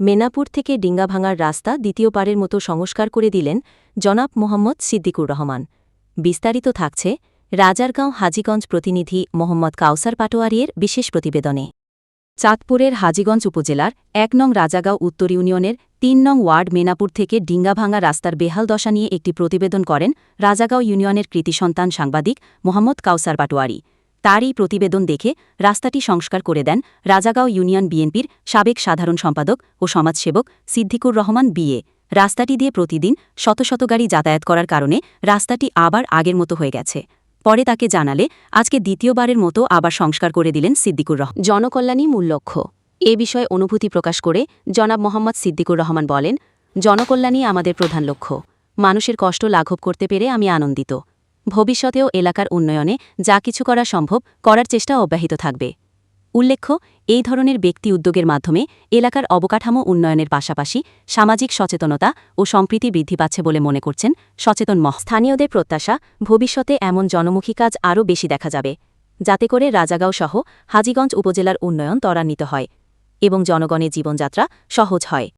মেনাপুর থেকে ডিঙ্গাভাঙার রাস্তা দ্বিতীয়বারের মতো সংস্কার করে দিলেন জনাব মোহাম্মদ সিদ্দিকুর রহমান। বিস্তারিত থাকছে রাজারগাঁও হাজীগঞ্জ প্রতিনিধি মোহাম্মদ কাউসার পাটোয়ারিয়ের বিশেষ প্রতিবেদনে। চাঁদপুরের হাজীগঞ্জ উপজেলার এক নং রাজাগাঁও উত্তর ইউনিয়নের তিন নং ওয়ার্ড মেনাপুর থেকে ডিঙ্গাভাঙা রাস্তার বেহাল দশা নিয়ে একটি প্রতিবেদন করেন রাজাগাঁও ইউনিয়নের কৃতি সন্তান সাংবাদিক মোহাম্মদ কাউসার পাটোয়ারি। তারই প্রতিবেদন দেখে রাস্তাটি সংস্কার করে দেন রাজাগাঁও ইউনিয়ন বিএনপির সাবেক সাধারণ সম্পাদক ও সমাজসেবক সিদ্দিকুর রহমান বিএ। রাস্তাটি দিয়ে প্রতিদিন শত শত গাড়ি যাতায়াত করার কারণে রাস্তাটি আবার আগের মতো হয়ে গেছে। পরে তাকে জানালে, আজকে দ্বিতীয়বারের মতো আবার সংস্কার করে দিলেন সিদ্দিকুর রহমান। জনকল্যাণই মূল লক্ষ্য। এ বিষয়ে অনুভূতি প্রকাশ করে জনাব মোহাম্মদ সিদ্দিকুর রহমান বলেন, জনকল্যাণই আমাদের প্রধান লক্ষ্য। মানুষের কষ্ট লাঘব করতে পেরে আমি আনন্দিত। ভবিষ্যতেও এলাকার উন্নয়নে যা কিছু করা সম্ভব, করার চেষ্টা অব্যাহত থাকবে। উল্লেখ্য, এই ধরনের ব্যক্তি উদ্যোগের মাধ্যমে এলাকার অবকাঠামো উন্নয়নের পাশাপাশি সামাজিক সচেতনতা ও সম্প্রীতি বৃদ্ধি পাচ্ছে বলে মনে করছেন সচেতন মহ। স্থানীয়দের প্রত্যাশা, ভবিষ্যতে এমন জনমুখী কাজ আরও বেশি দেখা যাবে, যাতে করে রাজাগাঁও সহ হাজীগঞ্জ উপজেলার উন্নয়ন ত্বরান্বিত হয় এবং জনগণের জীবনযাত্রা সহজ হয়।